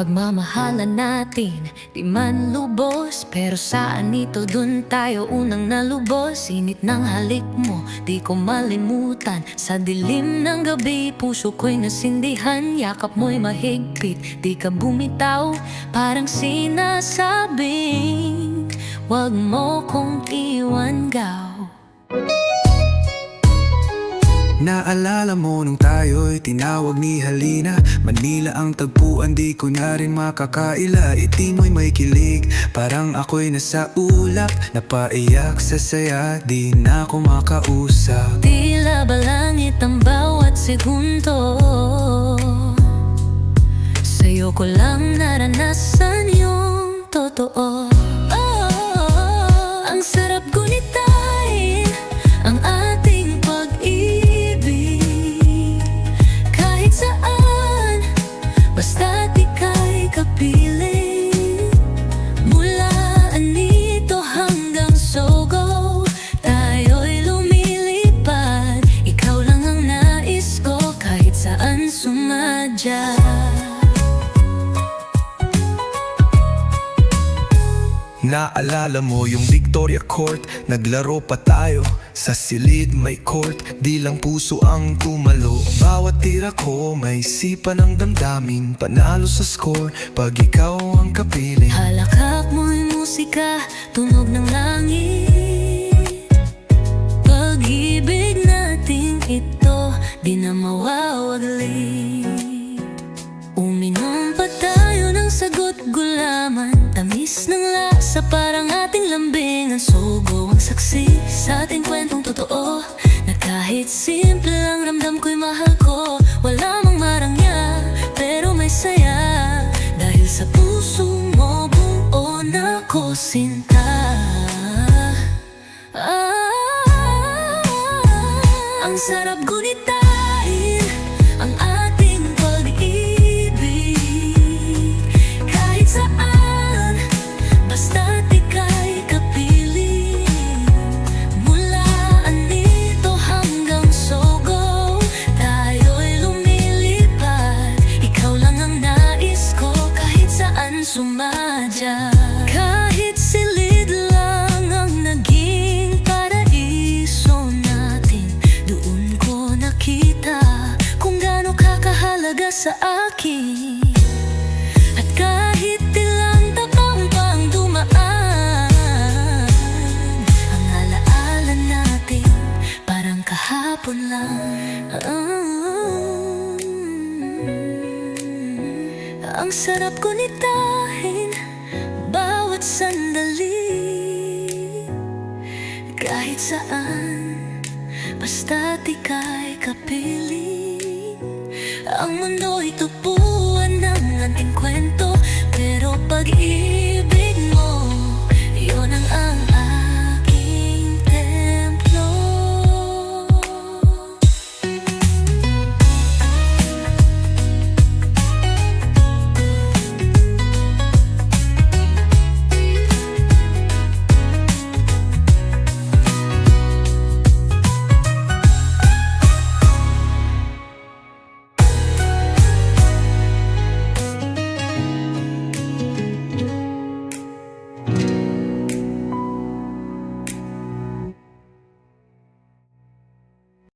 Pagmamahalan natin, di man lubos Pero saan ito dun tayo unang nalubos. Init ng halik mo, di ko malimutan. Sa dilim ng gabi, puso ko'y nasindihan. Yakap mo'y mahigpit, di ka bumitaw. Parang sinasabing Huwag mo kong iwan gaw Naalala mo nung tayo'y tinawag ni Halina? Manila ang tagpuan, di ko na rin makakaila. Iti mo'y may kilig, parang ako'y nasa ulap. Napaiyak sa saya, di na ako makausap. Tila ba langit ang bawat segundo? Sa'yo ko lang naranasan yung totoo kapiling Mula anito hanggang sogo Tayo'y lumilipad Ikaw lang ang nais ko Kahit saan sumadya Naalala mo yung Victoria Court? Naglaro pa tayo Sa silid may court. Di lang puso ang tumalo. Bawat tira ko may sipa ng damdamin. Panalo sa score Pag ikaw ang kapiling Halakak mo'y musika Tunog ng langit. Pag-ibig nating ito Di na mawawaglit Uminom Tamis ng lasa parang ating lambing. Ang sugo ang saksi sa ating kwentong totoo. Na kahit simple lang ramdam ko'y mahal ko. Wala mang marangya pero may saya. Dahil sa puso mo buo na ko sinta. Ah, Ang sarap gunitain saan sumadya. Kahit silid lang ang naging paraiso natin Doon ko nakita kung gaano kakahalaga sa akin. At kahit ilang taong pang dumaan Ang alaala natin parang kahapon lang Ang sarap gunitahin Bawat sandali. Kahit saan Basta ika'y kapiling Ang mundo'y tupuan ng ating kwento Pero pag-ibig